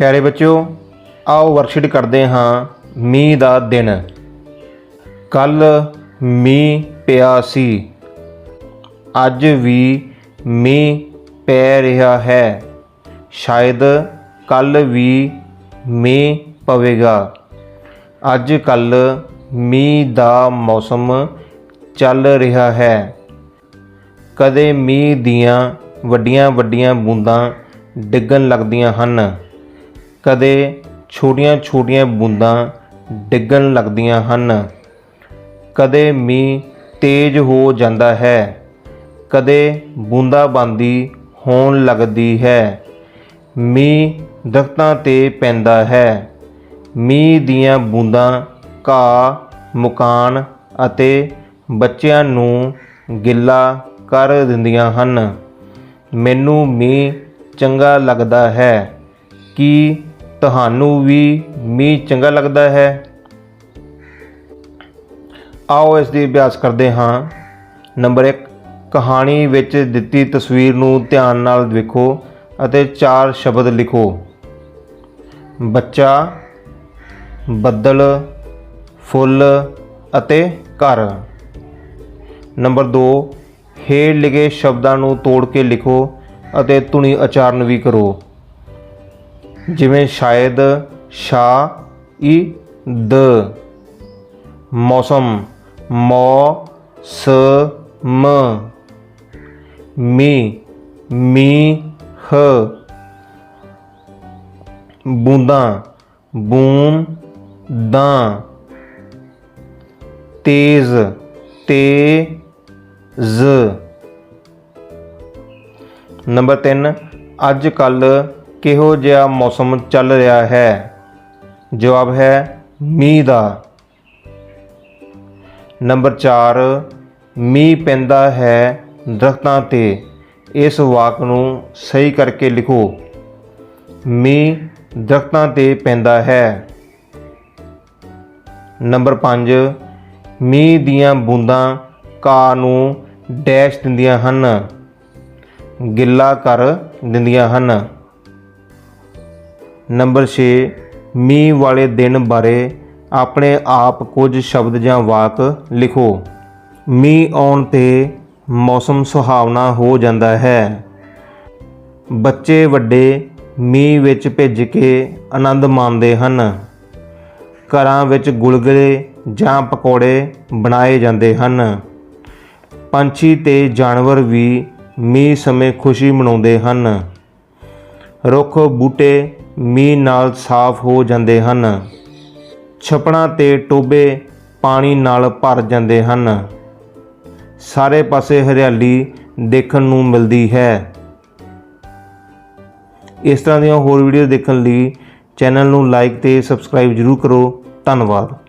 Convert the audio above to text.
ਪਿਆਰੇ ਬੱਚਿਓ, ਆਓ ਵਰਕਸ਼ੀਟ ਕਰਦੇ ਹਾਂ ਮੀਂਹ ਦਾ ਦਿਨ। ਕੱਲ ਮੀਂਹ ਪਿਆ ਸੀ। ਅੱਜ ਵੀ ਮੀਂਹ ਪੈ ਰਿਹਾ ਹੈ। ਸ਼ਾਇਦ ਕੱਲ ਵੀ ਮੀਂਹ ਪਵੇਗਾ। ਅੱਜ ਕੱਲ ਮੀਂਹ ਦਾ ਮੌਸਮ ਚੱਲ ਰਿਹਾ ਹੈ। ਕਦੇ ਮੀਂਹ ਦੀਆਂ ਵੱਡੀਆਂ ਵੱਡੀਆਂ ਬੂੰਦਾਂ ਡਿੱਗਣ ਲੱਗਦੀਆਂ ਹਨ। ਕਦੇ ਛੋਟੀਆਂ ਛੋਟੀਆਂ ਬੂੰਦਾਂ ਡਿੱਗਣ ਲੱਗਦੀਆਂ ਹਨ। ਕਦੇ ਮੀਂਹ ਤੇਜ਼ ਹੋ ਜਾਂਦਾ ਹੈ। ਕਦੇ ਬੂੰਦਾਬਾਂਦੀ ਹੋਣ ਲੱਗਦੀ ਹੈ। ਮੀਂਹ ਦਰਖਤਾਂ ਤੇ ਪੈਂਦਾ ਹੈ। ਮੀਂਹ ਦੀਆਂ ਬੂੰਦਾਂ ਘਾਹ, ਮਕਾਨ ਅਤੇ ਬੱਚਿਆਂ ਨੂੰ ਗਿੱਲਾ ਕਰ ਦਿੰਦੀਆਂ ਹਨ। ਮੈਨੂੰ ਮੀਂਹ ਚੰਗਾ ਲੱਗਦਾ ਹੈ। ਕੀ ਤੁਹਾਨੂੰ ਵੀ ਮੀਂਹ ਚੰਗਾ ਲੱਗਦਾ ਹੈ। ਆਓ ਇਸ ਦੀ ਅਭਿਆਸ ਕਰਦੇ ਹਾਂ। ਨੰਬਰ 1 ਕਹਾਣੀ ਵਿੱਚ ਦਿੱਤੀ ਤਸਵੀਰ ਨੂੰ ਧਿਆਨ ਨਾਲ ਵੇਖੋ ਅਤੇ ਚਾਰ ਸ਼ਬਦ ਲਿਖੋ। ਬੱਚਾ, ਬੱਦਲ, ਫੁੱਲ ਅਤੇ ਘਰ। ਨੰਬਰ 2 ਹੇਠ ਲਿਖੇ ਸ਼ਬਦਾਂ ਨੂੰ ਤੋੜ ਕੇ ਲਿਖੋ ਅਤੇ ਧੁਨੀ ਉਚਾਰਨ ਵੀ ਕਰੋ। ਜਿਵੇਂ ਸ਼ਾਇਦ ਸ਼ਾ ਈ ਦ। ਮੌਸਮ ਮੌ ਸ ਮ, ਮੀ ਮੀ ਹ। ਬੂੰਦਾਂ ਬੂੰਦਾਂ। ਤੇਜ਼ ਤੇ ਜ਼ ਨੰਬਰ 3 ਅੱਜ ਕੱਲ ਕਿਹੋ ਜਿਹਾ ਮੌਸਮ ਚੱਲ ਰਿਹਾ ਹੈ? ਜਵਾਬ ਹੈ, ਮੀਂਹ ਦਾ। ਨੰਬਰ 4 ਮੀਂਹ ਪੈਂਦਾ ਹੈ ਦਰਖਤਾਂ ਤੇ। ਇਸ ਵਾਕ ਨੂੰ ਸਹੀ ਕਰਕੇ ਲਿਖੋ। ਮੀਂਹ ਦਰਖਤਾਂ ਤੇ ਪੈਂਦਾ ਹੈ। ਨੰਬਰ 5 ਮੀਂਹ ਦੀਆਂ ਬੂੰਦਾਂ ਘਾਹ ਨੂੰ ਡੈਸ਼ ਦਿੰਦੀਆਂ ਹਨ। ਗਿੱਲਾ ਕਰ ਦਿੰਦੀਆਂ ਹਨ। ਨੰਬਰ 6 ਮੀਂਹ ਵਾਲੇ ਦਿਨ ਬਾਰੇ ਆਪਣੇ ਆਪ ਕੁਝ ਸ਼ਬਦ ਜਾਂ ਵਾਕ ਲਿਖੋ। ਮੀਂਹ ਆਉਣ ਤੇ ਮੌਸਮ ਸੁਹਾਵਣਾ ਹੋ ਜਾਂਦਾ ਹੈ। ਬੱਚੇ ਵੱਡੇ ਮੀਂਹ ਵਿੱਚ ਭਿੱਜ ਕੇ ਆਨੰਦ ਮਾਣਦੇ ਹਨ। ਘਰਾਂ ਵਿੱਚ ਗੁਲਗਲੇ ਜਾਂ ਪਕੌੜੇ ਬਣਾਏ ਜਾਂਦੇ ਹਨ। ਪੰਛੀ ਤੇ ਜਾਨਵਰ ਵੀ ਮੀਂਹ ਸਮੇਂ ਖੁਸ਼ੀ ਮਨਾਉਂਦੇ ਹਨ। ਰੁੱਖ ਬੂਟੇ ਮੀਂਹ ਨਾਲ ਸਾਫ਼ ਹੋ ਜਾਂਦੇ ਹਨ। ਛਪੜਾਂ ਤੇ ਟੋਬੇ ਪਾਣੀ ਨਾਲ ਭਰ ਜਾਂਦੇ ਹਨ। ਸਾਰੇ ਪਾਸੇ ਹਰਿਆਲੀ ਦੇਖਣ ਨੂੰ ਮਿਲਦੀ ਹੈ। ਇਸ ਤਰ੍ਹਾਂ ਦੀਆਂ ਹੋਰ ਵੀਡੀਓ ਦੇਖਣ ਲਈ ਚੈਨਲ ਨੂੰ ਲਾਈਕ ਤੇ ਸਬਸਕ੍ਰਾਈਬ ਜ਼ਰੂਰ ਕਰੋ। ਧੰਨਵਾਦ।